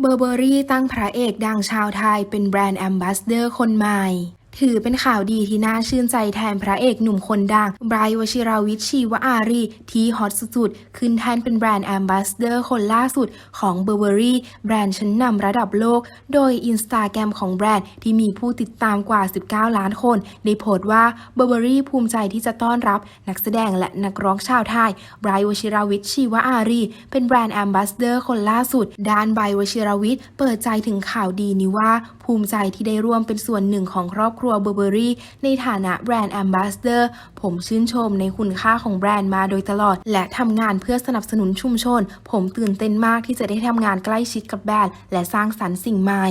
เบอร์เบอรี่ตั้งพระเอกดังชาวไทยเป็นแบรนด์แอมบาสเดอร์คนใหม่ ถือเป็นข่าวดีที่น่าชื่นใจแทนพระเอกหนุ่มคนดังไบรท์วชิราวิชชีวอารี ที่ฮอตสุดๆ ขึ้นแทนเป็นแบรนด์แอมบาสเดอร์คนล่าสุดของเบอร์เบอรี่แบรนด์ชั้นนำระดับโลก โดยอินสตาแกรมของแบรนด์ที่มีผู้ติดตามกว่า 19 ล้านคน ได้โพสต์ว่าเบอร์เบอรี่ภูมิใจที่จะต้อนรับนักแสดงและนักร้องชาวไทยไบรท์วชิราวิชชีวอารี เป็นแบรนด์แอมบาสเดอร์คนล่าสุด ด้านไบรท์วชิราวิชเปิดใจถึงข่าวดีนี้ว่า ภูมิใจที่ได้ร่วมเป็นส่วนหนึ่งของครอบครัวเบอร์เบอรี่ในฐานะแบรนด์แอมบาสเดอร์ ผมชื่นชมในคุณค่าของแบรนด์มาโดยตลอด และทำงานเพื่อสนับสนุนชุมชน ผมตื่นเต้นมากที่จะได้ทำงานใกล้ชิดกับแบรนด์และสร้างสรรค์สิ่งใหม่